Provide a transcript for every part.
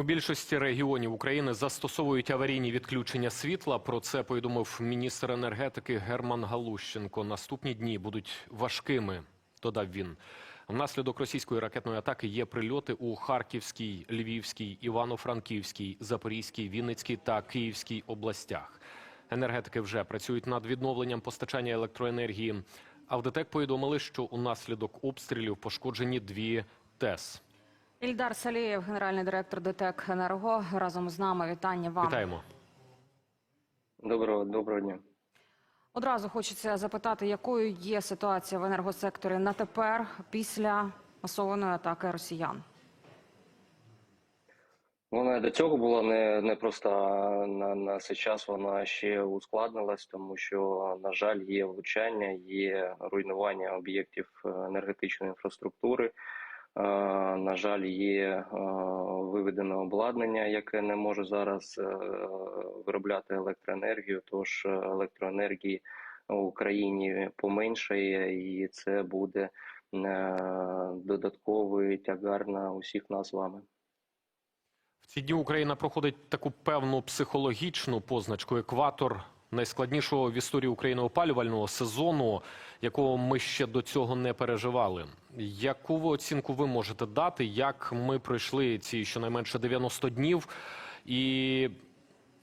У більшості регіонів України застосовують аварійні відключення світла. Про це повідомив міністр енергетики Герман Галущенко. Наступні дні будуть важкими, додав він. Внаслідок російської ракетної атаки є прильоти у Харківській, Львівській, Івано-Франківській, Запорізькій, Вінницькій та Київській областях. Енергетики вже працюють над відновленням постачання електроенергії. А в повідомили, що унаслідок обстрілів пошкоджені дві ТЕС. Ільдар Салієв, генеральний директор ДТЕК «Енерго», разом з нами. Вітання вам. Вітаємо. Доброго, доброго дня. Одразу хочеться запитати, якою є ситуація в енергосекторі на тепер після масованої атаки росіян. Вона до цього була не, не проста на, на цей час. Вона ще ускладнилась, тому що, на жаль, є влучання, є руйнування об'єктів е, енергетичної інфраструктури. Е, На жаль, є е, виведене обладнання, яке не може зараз е, виробляти електроенергію. Тож електроенергії в Україні поменшає, і це буде додатковий тягар на усіх нас з вами. В ці дні Україна проходить таку певну психологічну позначку екватор найскладнішого в історії України опалювального сезону, якого ми ще до цього не переживали. Яку оцінку ви можете дати? Як ми пройшли ці щонайменше 90 днів? І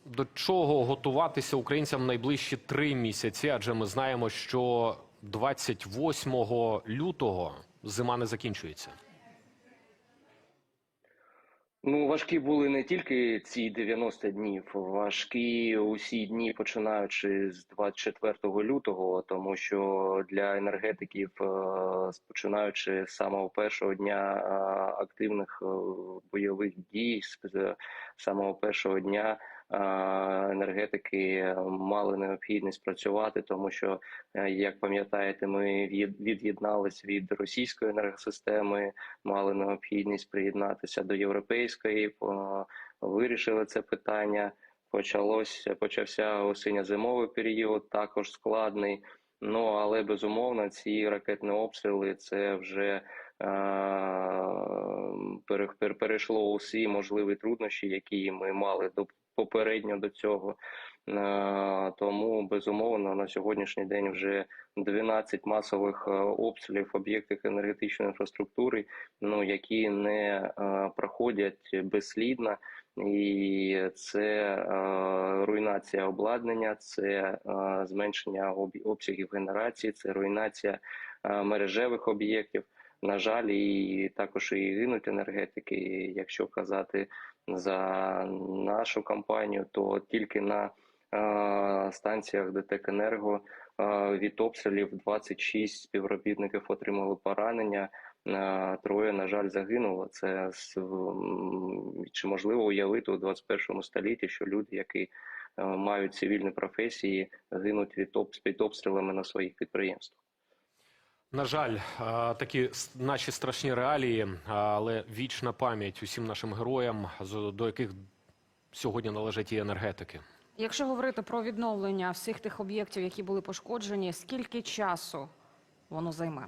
до чого готуватися українцям найближчі три місяці? Адже ми знаємо, що 28 лютого зима не закінчується. Ну, важкі були не тільки ці 90 днів, важкі усі дні, починаючи з 24 лютого, тому що для енергетиків, е, починаючи з самого першого дня е, активних е, бойових дій, з самого першого дня енергетики мали необхідність працювати, тому що, е, як пам'ятаєте, ми від- від'єднались від російської енергосистеми мали необхідність приєднатися до європейської, вирішили це питання. Почалось почався осінньо-зимовий період, також складний. Ну але безумовно, ці ракетні обстріли це вже е, пере- пере- перейшло усі можливі труднощі, які ми мали до попередньо до цього. Е, Тому безумовно на сьогоднішній день вже 12 масових е, обстрілів об'єктів енергетичної інфраструктури, ну які не е, проходять безслідно, і це руйнація обладнання, це е, зменшення обсягів генерації, це руйнація мережевих об'єктів. На жаль, і також і гинуть енергетики. Якщо казати за нашу компанію, то тільки на е, станціях ДТЕК Енерго е, від обстрілів 26 співробітників отримали поранення. е, Троє, на жаль, загинуло. Це чи можливо уявити у 21 столітті, що люди, які мають цивільні професії, гинуть від обстрілами на своїх підприємствах. На жаль, е, такі наші страшні реалії, е, але вічна пам'ять усім нашим героям, до яких сьогодні належать і енергетики. Якщо говорити про відновлення всіх тих об'єктів, які були пошкоджені, скільки часу воно займе?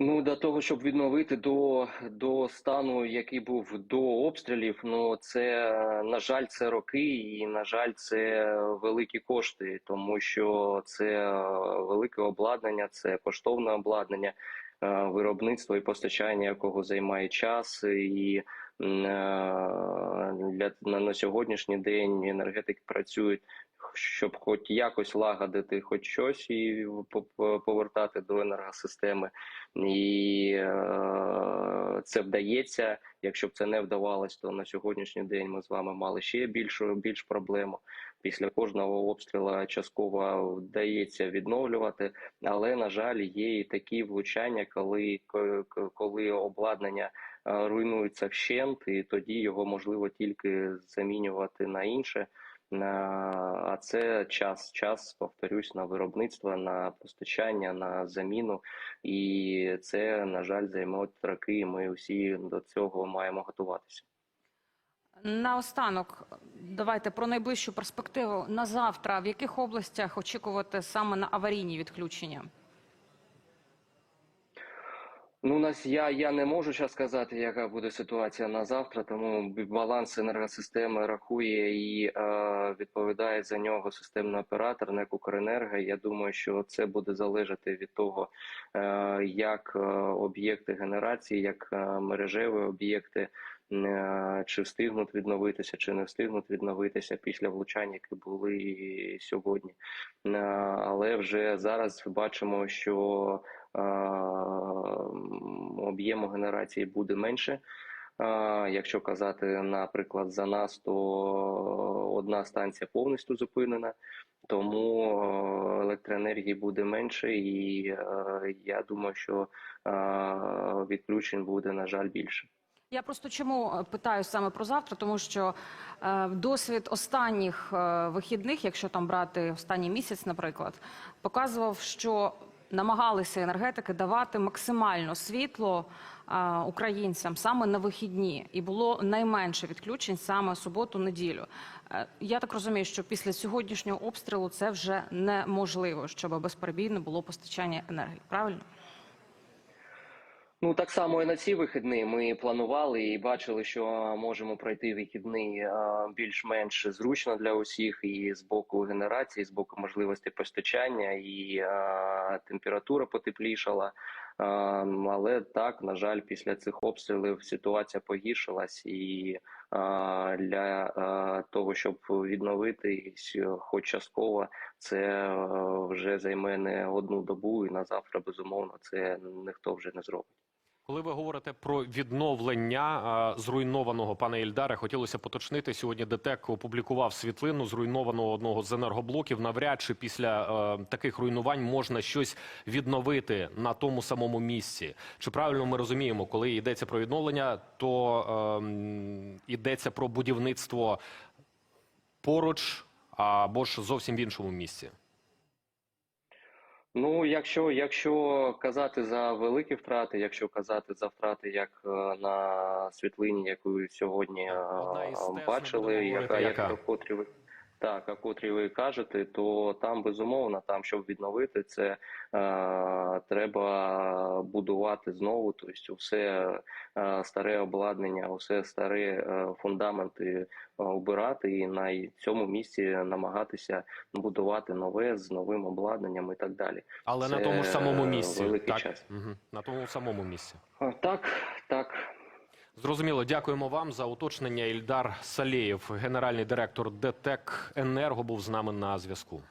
Ну, для того, щоб відновити до, до стану, який був до обстрілів, ну це на жаль, це роки, і на жаль, це великі кошти, тому що це велике обладнання, це коштовне обладнання, е, виробництво і постачання якого займає час, і е, для на, на сьогоднішній день енергетики працюють щоб хоч якось лагодити хоч щось і повертати до енергосистеми. І е, це вдається. Якщо б це не вдавалось, то на сьогоднішній день ми з вами мали ще більшу більш проблему. Після кожного обстрілу частково вдається відновлювати, але на жаль, є і такі влучання, коли ко- коли обладнання е, руйнується вщент, і тоді його можливо тільки замінювати на інше. А це час, час, повторюсь, на виробництво, на постачання, на заміну, і це на жаль займе роки. Ми всі до цього маємо готуватися. Наостанок, давайте про найближчу перспективу на завтра. В яких областях очікувати саме на аварійні відключення? Ну, нас я, я не можу зараз сказати, яка буде ситуація на завтра, тому баланс енергосистеми рахує і е, відповідає за нього системний оператор НЕК «Укренерго». Я думаю, що це буде залежати від того, е, як е, об'єкти генерації, як е, мережеві об'єкти, е, чи встигнуть відновитися, чи не встигнуть відновитися після влучань, які були сьогодні. Але вже зараз бачимо, що об'єму генерації буде менше. Якщо казати, наприклад, за нас, то одна станція повністю зупинена, тому електроенергії буде менше, і я думаю, що відключень буде, на жаль, більше. Я просто чому питаю саме про завтра, тому що е, досвід останніх е, вихідних, якщо там брати останній місяць, наприклад, показував, що намагалися енергетики давати максимально світло українцям саме на вихідні, і було найменше відключень саме суботу-неділю. Е, я так розумію, що після сьогоднішнього обстрілу це вже неможливо, щоб безперебійно було постачання енергії. Правильно? Ну так само і на ці вихідні ми планували і бачили, що можемо пройти вихідний е, більш-менш зручно для усіх, і з боку генерації, і з боку можливості постачання, і е, температура потеплішала. Е, Але так, на жаль, після цих обстрілів ситуація погіршилась, і е, для е, того, щоб відновитись, хоч частково, це вже займе не одну добу, і на завтра безумовно це ніхто вже не зробить. Коли ви говорите про відновлення зруйнованого пане Ільдаре, хотілося поточнити сьогодні. ДТЕК опублікував світлину зруйнованого одного з енергоблоків. Навряд чи після е, таких руйнувань можна щось відновити на тому самому місці. Чи правильно ми розуміємо, коли йдеться про відновлення, то е, йдеться про будівництво поруч або ж зовсім в іншому місці? Ну, якщо, якщо казати за великі втрати, якщо казати за втрати, як е, на світлині, яку сьогодні е, Одна із тез, ми бачили, будемо яка, говорити, яка яка? котрі ви так, а котрі ви кажете, то там безумовно, там щоб відновити це, е, треба будувати знову. Тобто, все е, старе обладнання, усе старе е, фундаменти е, убирати і на цьому місці намагатися будувати нове з новим обладнанням і так далі. Але на тому ж самому місці. великий Так? час. Угу. На тому самому місці. Так, так. Зрозуміло, дякуємо вам за уточнення. Ільдар Салєєв, генеральний директор ДТЕК Енерго, був з нами на зв'язку.